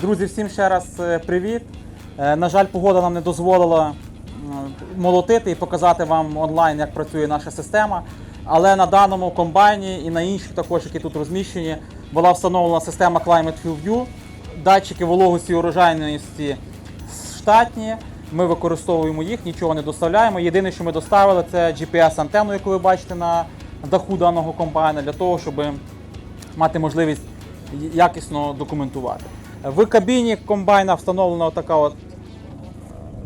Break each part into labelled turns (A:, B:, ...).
A: Друзі, всім ще раз е, привіт. Е, На жаль, погода нам не дозволила молотити і показати вам онлайн, як працює наша система. Але на даному комбайні і на інших також, які тут розміщені, була встановлена система Climate Field View. Датчики вологості і урожайності штатні. Ми використовуємо їх, нічого не доставляємо. Єдине, що ми доставили, це GPS-антенну, яку ви бачите на даху даного комбайна, для того, щоб мати можливість якісно документувати. В кабіні комбайна встановлена така от,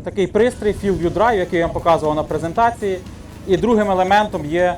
A: такий пристрій Field View Drive, який я вам показував на презентації. І другим елементом є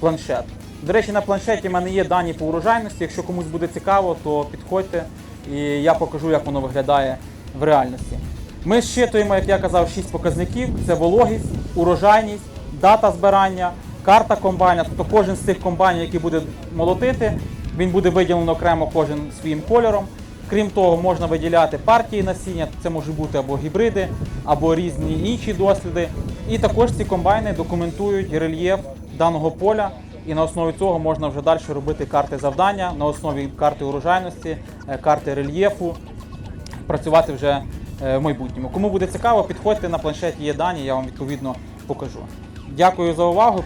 A: планшет. До речі, на планшеті в мене є дані по урожайності. Якщо комусь буде цікаво, то підходьте і я покажу, як воно виглядає в реальності. Ми щитуємо, як я казав, 6 показників: це вологість, урожайність, дата збирання, карта комбайна. Тобто кожен з цих комбайнів, який буде молотити, він буде виділено окремо кожен своїм кольором. Крім того, можна виділяти партії насіння, це може бути або гібриди, або різні інші досліди. І також ці комбайни документують рельєф даного поля, і на основі цього можна вже далі робити карти завдання, на основі карти урожайності, е, карти рельєфу, працювати вже е, в майбутньому. Кому буде цікаво, підходьте на планшеті є дані, я вам відповідно покажу. Дякую за увагу.